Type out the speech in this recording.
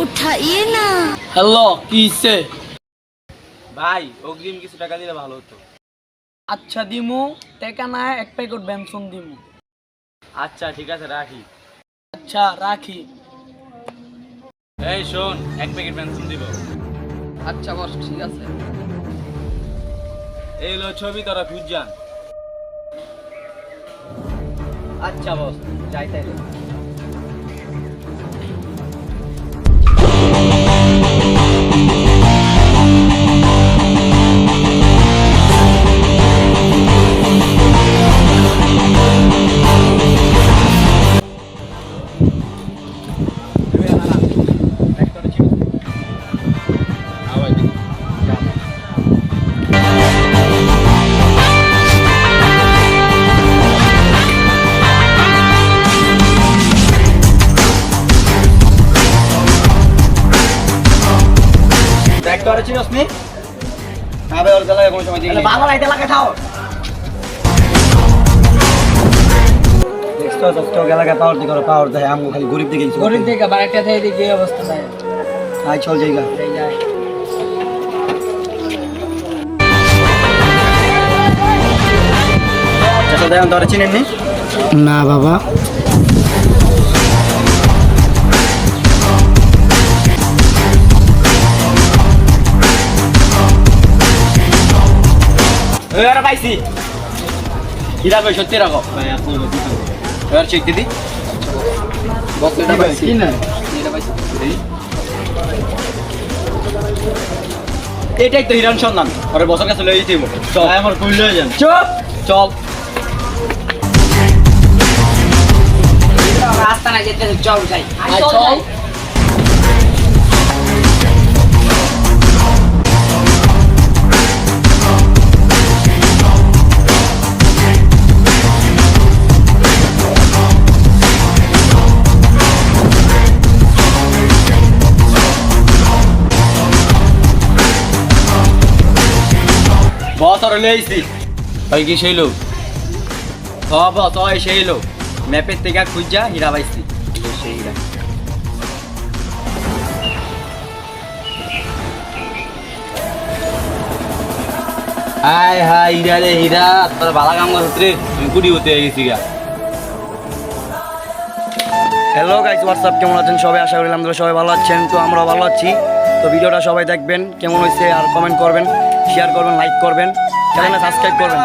উঠাইয়ে না। হ্যালো কিছে ভাই অগ্রিম কিছু টাকা দিলে ভালো হতো। আচ্ছা দিমু টাকা না এক প্যাকেট ব্যামসন দিমু। আচ্ছা ঠিক আছে রাখি। আচ্ছা রাখি। এই শোন এক প্যাকেট পেনশন দিব। আচ্ছা বস ঠিক আছে। এই লো ছবি তোরা ঘুরজান আচ্ছা বস যাই তাই ট্র্যাক্টরে চিনস নি আবে ওর জায়গায় কোনো সময় দিই বাংলা লাইতে লাগে খাও। এক্সট্রা সফটও গেলাকে পাওয়ার দিকে পাওয়ার দেয় আমগো খালি গরিব দিকে গরিব থেকে বাড়িটা থেকে এই অবস্থা নাই। আই চল যাইগা চিনেন নি না বাবা। আর পাইছি। কি রাখো সত্যি রাখো? ভাই আপনি এবার চেক দিদি পাইছি। কি না এটাই তো হিরণ সন্ধান। ওরে বছর কাছে লই দিব চল। আমার কই লই যান চুপ। চল। রাস্তা না যেতে চল যাই। চল। বস আর ওই কি সেই লোক? হ বস ওই সেই লোক। ম্যাপের থেকে খুঁজা হীরা পাইছি। এই যে সেই হীরা। হাই হাই হীরা রে হীরা তোর বালা কাম করছ রে। কুড়ি হতে গেছি গা হ্যালো গাইজ হোয়াটসঅ্যাপ কেমন আছেন সবাই? আশা করি আমরা সবাই ভালো আছেন তো আমরাও ভালো আছি। তো ভিডিওটা সবাই দেখবেন কেমন হয়েছে আর কমেন্ট করবেন। শেয়ার করবেন লাইক করবেন চ্যানেলে সাবস্ক্রাইব করবেন।